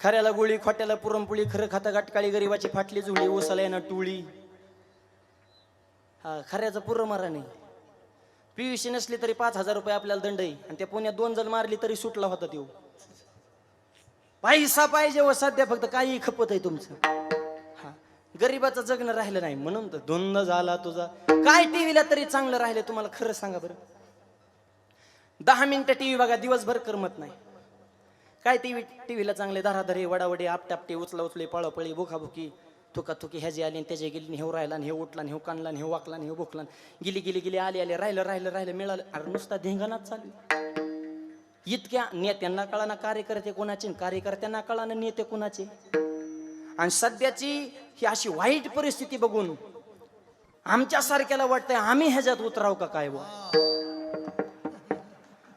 खऱ्याला गोळी खोट्याला पुरणपोळी खरं खाता गाटकाळी गरीबाची फाटली जुळी ओसाला येणं टुळी. हा खऱ्याचं पुरं मारा नाही पीयूसी नसली तरी पाच हजार रुपये आपल्याला दंड आहे. आणि त्या पुण्यात दोन जण मारली तरी सुटला होता तो पैसा पाहिजे व सध्या फक्त काही खपत आहे तुमचं. हा गरीबाचं जगणं राहिलं नाही म्हणून तर धुंद झाला तुझा. काय टीव्हीला तरी चांगलं राहिलं तुम्हाला खरं सांगा बरं. दहा मिनिटं टीव्ही बघा दिवसभर करमत नाही. काय टीव्ही टीव्हीला चांगले धाराधरे वडावडी आपटापटे उचला उचले पळापळी बुखाबुकी थुका थुकी ह्याची आली आणि त्याची गेली हे राहिला आणि हे उठला हे कानला आणि हे वाकला आणि हे भुकला गेली गेली गेली आली आली राहिलं राहिलं राहिलं मिळालं. अरे नुसता धिंगाणाच चालू इतक्या नेत्यांना कळाना कार्यकर्ते कोणाचे आणि कार्यकर्त्यांना कळाना नेते कोणाचे. आणि सध्याची ही अशी वाईट परिस्थिती बघून आमच्यासारख्याला वाटतंय आम्ही ह्याच्यात उतराव का काय बुवा?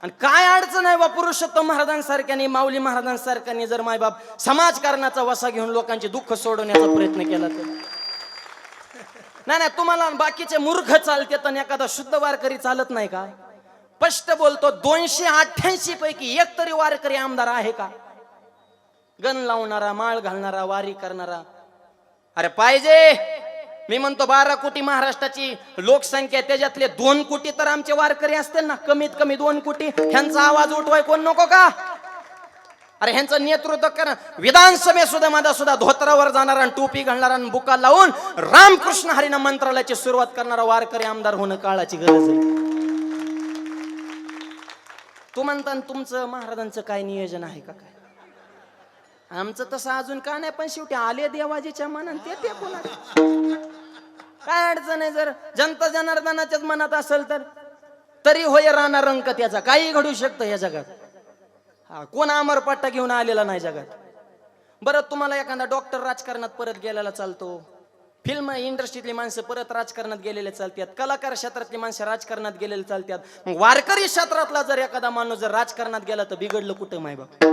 आणि काय अडचण आहे बा पुरुषोत्तम महाराजांसारख्याने माऊली महाराजांसारख्याने जर मायबाप समाजकारणाचा वसा घेऊन लोकांचे दुःख सोडवण्याचा प्रयत्न केला तर? नाही नाही तुम्हाला बाकीचे मूर्ख चालते तर एखादा शुद्ध वारकरी चालत नाही का? स्पष्ट बोलतो दोनशे अठ्ठ्याऐंशी पैकी एक तरी वारकरी आमदार आहे का? गण लावणारा माळ घालणारा वारी करणारा. अरे पाहिजे! मी म्हणतो बारा कोटी महाराष्ट्राची लोकसंख्या त्याच्यातले दोन कोटी तर आमचे वारकरी असतील ना. कमीत कमी दोन कोटी. ह्यांचा आवाज उठवाय कोण नको का? अरे ह्यांचं नेतृत्व करा. विधानसभे सुद्धा माझा सुद्धा धोत्रावर जाणार आणि टोपी घालणार आणि बुका लावून रामकृष्ण हरिना मंत्रालयाची सुरुवात करणारा वारकरी आमदार होणं काळाची गरज आहे. तू म्हणता तुमचं महाराजांचं काय नियोजन आहे का काय? आमचं तसं अजून का नाही पण शेवटी आले देवाजीच्या मनात ते ते कोणाचं? काय अडचण आहे जर जनता जनार्दनाच्याच मनात असेल तर? तरी होय राणा रंक त्याचा. काही घडू शकतं या जगात. हा कोण अमर पट्टा घेऊन आलेला नाही जगात. बरं तुम्हाला एखादा डॉक्टर राजकारणात परत गेलेला चालतो. फिल्म इंडस्ट्रीतली माणसं परत राजकारणात गेलेले चालतात. कलाकार क्षेत्रातली माणसं राजकारणात गेलेले चालतात. वारकरी क्षेत्रातला जर एखादा माणूस जर राजकारणात गेला तर बिघडलं कुठं माय बाप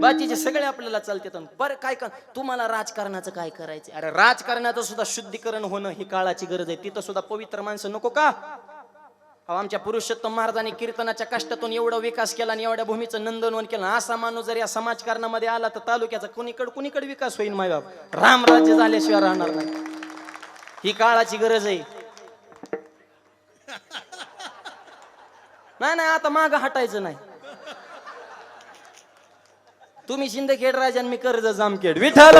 बाकीचे सगळे आपल्याला चालतात पर काय कर तुम्हाला राजकारणाचं काय करायचं अरे राजकारणाचं सुद्धा शुद्धीकरण होणं ही काळाची गरज आहे. तिथं सुद्धा पवित्र माणसं नको का? आमच्या पुरुषोत्तम महाराजांनी कीर्तनाच्या कष्टातून एवढा विकास केला आणि एवढ्या भूमीचं नंदनवन केलं. असा माणूस जर या समाजकारणामध्ये आला तर तालुक्याचा कुणीकडे कुणीकडे विकास होईल मायबाप रामराज्य झाल्याशिवाय राहणार नाही. ही काळाची गरज आहे. नाही नाही आता माग हटायचं नाही. तुम्ही शिंदखेड राजा मी कर्ज जामखेड विठाल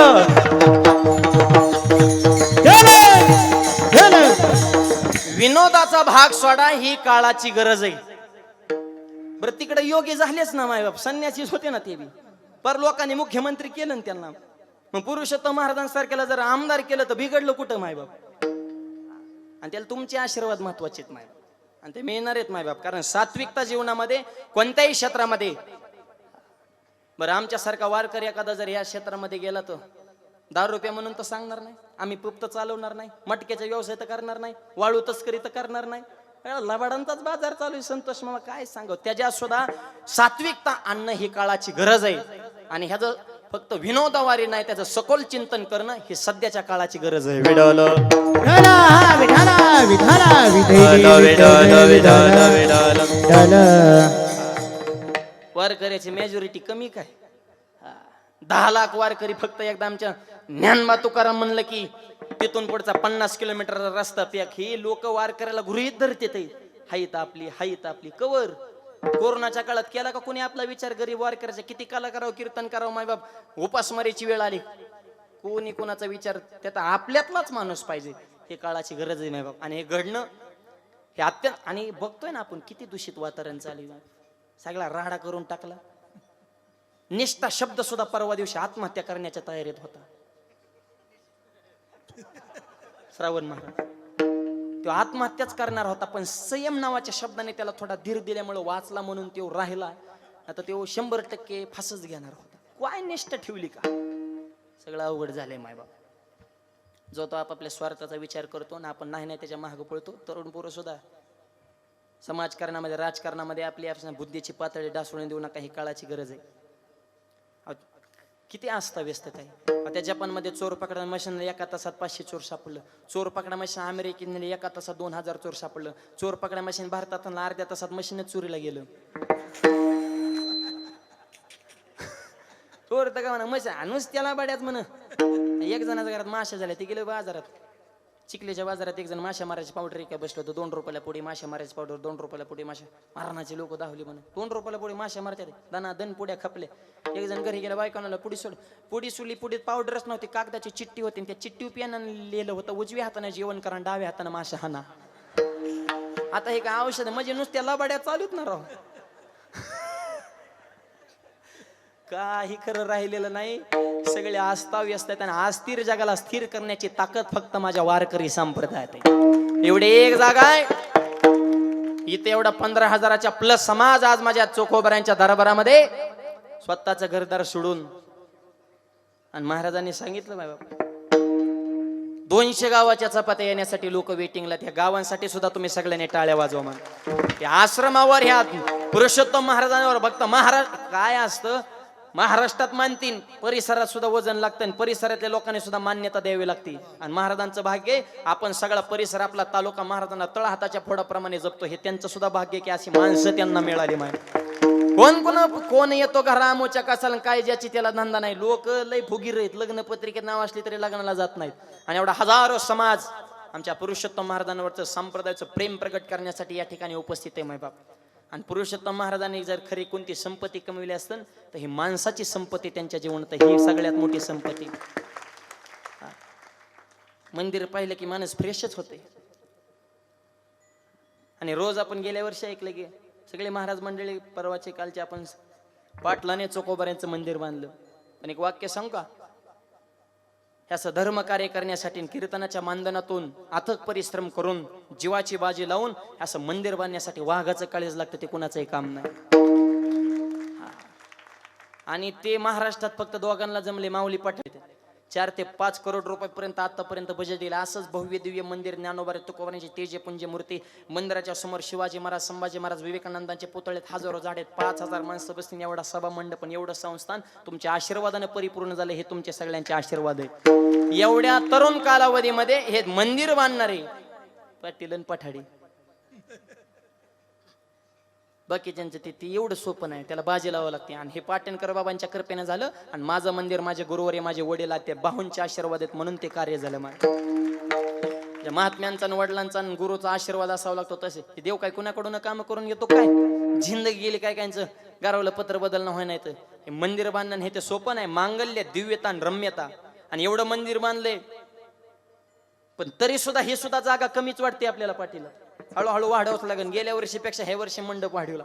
विनोदाचा भाग सोडा ही काळाची गरज आहे. बरं तिकडे योग्य झालेच ना मायबाप. संन्यासीच होते ना ते बी. पर लोकांनी मुख्यमंत्री केलं ना त्यांना. मग पुरुषोत्तम महाराजांसारख्याला जर आमदार केलं तर बिघडलं कुठं मायबाप? आणि त्याला तुमचे आशीर्वाद महत्त्वाचे आहेत मायबाप. आणि ते मिळणार आहेत मायबाप. कारण सात्विकता जीवनामध्ये कोणत्याही क्षेत्रामध्ये बरं आमच्यासारखा वारकरी एखादा जर या क्षेत्रामध्ये गेला तर? दहा रुपये म्हणून तर सांगणार नाही. आम्ही पुप्त चालवणार नाही. मटक्याचा व्यवसाय तर करणार नाही. वाळू तस्करी तर करणार नाही. लबाडांचाच बाजार चालू आहे संतोष मला काय सांगू? त्याच्यात सुद्धा सात्विकता आणणं ही काळाची गरज आहे. आणि ह्याचं फक्त विनोदावारी नाही त्याचं सखोल चिंतन करणं ही सध्याच्या काळाची गरज आहे. विडवलं वारकऱ्याची मेजॉरिटी कमी काय? दहा लाख वारकरी फक्त एकदा आमच्या ज्ञानबा तुकाराम म्हणलं की तिथून पुढचा पन्नास किलोमीटर रस्ता पॅक. हे लोक वारकऱ्याला गृहित धरते ते. हाईत आपली हाईत आपली. कवर. कोरोनाच्या काळात केला का कोणी आपला विचार? गरीब वारकऱ्याचा किती कला करावं कीर्तन करावं मायबाप उपासमारीची वेळ आली. कोणी कोणाचा विचार? त्यात आपल्यातलाच माणूस पाहिजे. हे काळाची गरज आहे मायबाप आणि हे घडणं हे अत्यंत आणि बघतोय ना आपण किती दूषित वातावरण चालू आहे. सगळा राहडा करून टाकला. निष्ठा शब्द सुद्धा परवा दिवशी आत्महत्या करण्याच्या तयारीत होता. श्रावण महाराज तो आत्महत्याच करणार होता पण संयम नावाच्या शब्दाने त्याला थोडा धीर दिल्यामुळे वाचला म्हणून तो राहिला. आता तो शंभर टक्के फासच घेणार होता. काय निष्ठा ठेवली का? सगळं अवघड झालंय मायबाप जो तो आपापल्या स्वार्थाचा विचार करतो ना आपण नाही नाही त्याच्या मागं पळतो तरुण पोरं सुद्धा समाजकारणामध्ये राजकारणामध्ये आपली आपल्या बुद्धीची पातळी डासळून देऊ नका ही काळाची गरज आहे. किती असता व्यस्त आहे त्या जपानमध्ये चोर पकडा मशीन एका तासात पाचशे चोर सापडलं. चोर पकडा मशीन अमेरिकेने एका तासात दोन हजार चोर सापडलं. चोर पकडा मशीन भारतात अर्ध्या तासात मशीनच चोरीला गेलं. चोर तर का म्हणा मशीन आणूच त्याला बड्यात म्हण. एक जणाच्या घरात माशा झाल्या ते गेलं बाजारात. चिखलीच्या बाजारात एक जण माशा मारायची पावडर एका बसलो होतो. दोन रुपयाला पुढे माशा मारायची पावडर दोन रुपयाला पुढे माशा मारणाचे लोक दावली म्हणून. दोन रुपयाला पुढे माशा मारतात दाना दन पुड्या खपले एक जण घरी गेला बायकानाला पुढी सोड. पुढी सुली पुढीत पावडरच नव्हती कागदाची चिठ्ठी होती आणि त्या चिठ्ठी पियानं लिहिलं होतं. उजव्या हाताने जेवण करा डाव्या हाताने माशा हाना आता हे काय औषध म्हणजे नुसत्या लबाड्या चालूच ना राव. काही खरं राहिलेलं नाही. सगळे आस्ताव्यस्त आहेत आणि अस्थिर जगाला स्थिर करण्याची ताकद फक्त माझ्या वारकरी संप्रदायात आहे. एवढे एक जागा आहे. इथे एवढा पंधरा हजाराच्या प्लस समाज आज माझ्या चोखोबऱ्यांच्या दरबारामध्ये स्वतःच घरदार सोडून. आणि महाराजांनी सांगितलं माय बाबा दोनशे गावाच्या चपात्या येण्यासाठी लोक वेटिंगला त्या गावांसाठी सुद्धा तुम्ही सगळ्यांनी टाळ्या वाजवा मग त्या आश्रमावर ह्या पुरुषोत्तम महाराजांवर भक्त महाराज काय असतं? महाराष्ट्रात मानतील परिसरात सुद्धा वजन लागतं आणि परिसरातल्या लोकांनी सुद्धा मान्यता द्यावी लागते. आणि महाराजांचं भाग्य आपण सगळा परिसर आपला तालुका महाराजांना तळहाताच्या फोडाप्रमाणे जपतो. हे त्यांचं सुद्धा भाग्य की अशी माणसं त्यांना मिळाली माहिती कोण कोण कोण येतो घरा रामोच्या कसाला काय ज्याची त्याला धंदा नाही. लोक लय फुगीर आहेत. लग्न पत्रिकेत नाव असली तरी लग्नाला जात नाहीत. आणि एवढा हजारो समाज आमच्या पुरुषोत्तम महाराजांवरचं संप्रदायाचं प्रेम प्रकट करण्यासाठी या ठिकाणी उपस्थित आहे माय बाप. आणि पुरुषोत्तम महाराजांनी जर खरी कोणती संपत्ती कमविली असतं तर ही माणसाची संपत्ती त्यांच्या जीवनात ही सगळ्यात मोठी संपत्ती. मंदिर पाहिलं की माणूस फ्रेशच होते. आणि रोज आपण गेल्या वर्षी ऐकलं की सगळे महाराज मंडळी परवाचे कालचे आपण पाटलाने चोकोबाऱ्यांचं मंदिर बांधलं. पण एक वाक्य सांगू का? हे धर्म कार्य करण्यासाठी कीर्तनाच्या मानधनातून अथक परिश्रम करून जीवाची बाजी लावून हे असं मंदिर बांधण्यासाठी वाघाचं काळीज लागतं ते कुणाचंही काम नाही. आणि ते महाराष्ट्रात फक्त दोघांना जमले माऊली पाठ चार ते पाच करोड रुपयापर्यंत आतापर्यंत बजेट दिलं असंच भव्य दिव्य मंदिर ज्ञानोबारे तुकोबारांची तेजे मूर्ती मंदिराच्या समोर शिवाजी महाराज संभाजी महाराज विवेकानंदांचे पुतळेत हजारो झाडेत पाच हजार माणसं बसतील. एवढा सभा मंडप एवढं संस्थान तुमच्या आशीर्वादाने परिपूर्ण झालं. हे तुमचे सगळ्यांचे आशीर्वाद आहे एवढ्या तरुण कालावधीमध्ये हे मंदिर बांधणारे पाटील पठाडी बाकीच्यांचं ते ते एवढं सोपं नाही. त्याला बाजी लावावं लागते. आणि हे पाटणकर बाबांच्या कृपेनं झालं. आणि माझं मंदिर माझे गुरुवारी माझे वडील आहेत, ते आशीर्वाद आहेत म्हणून ते कार्य झालं माझ्या महात्म्यांचा आणि वडिलांचा आणि गुरुचा आशीर्वाद असावा लागतो तसे. हे देव काय कुणाकडून काम करून घेतो काय? जिंदगी गेली काय कायचं? गारवलं पत्र बदलणं होय नाही तर हे मंदिर बांधणं हे ते सोपं नाही. मांगल्य दिव्यता आणि रम्यता. आणि एवढं मंदिर बांधलंय. पण तरी सुद्धा हे सुद्धा जागा कमीच वाटते आपल्याला पाठीला. हळूहळू वाढवच लागेल. गेल्या वर्षीपेक्षा हे वर्षी मंडप वाढवला.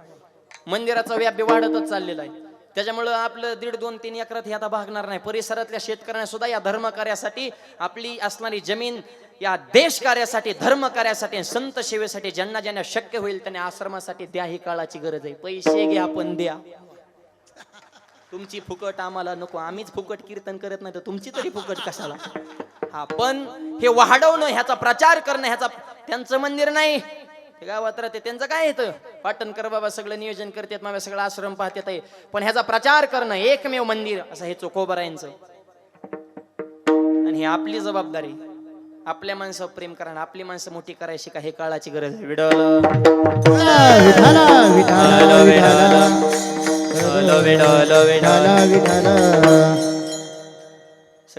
मंदिराचा व्याप वाढतच चाललेला आहे. त्याच्यामुळं आपलं दीड दोन तीन एकरात हे आता भागणार नाही. परिसरातल्या शेतकऱ्यांना सुद्धा या धर्म कार्यासाठी आपली असणारी जमीन या देश कार्यासाठी धर्म कार्यासाठी संत सेवेसाठी ज्यांना ज्यांना शक्य होईल त्यांना आश्रमासाठी द्या ही काळाची गरज आहे. पैसे घ्या पण द्या. तुमची फुकट आम्हाला नको. आम्हीच फुकट कीर्तन करत नाही तर तुमची तरी फुकट कशाला? हा पण हे वाढवणं ह्याचा प्रचार करणं ह्याचा त्यांचं मंदिर नाही. हे गावात राहते त्यांचं काय येतं? पाटणकर बाबा सगळं नियोजन करतात माझ्या सगळं आश्रम पाहतात आहे. पण ह्याचा प्रचार करणं एकमेव मंदिर असं हे चोखोबरायांचं. आणि ही आपली जबाबदारी. आपल्या माणसावर प्रेम करा आपली माणसं मोठी करायची का हे काळाची गरज आहे. विडल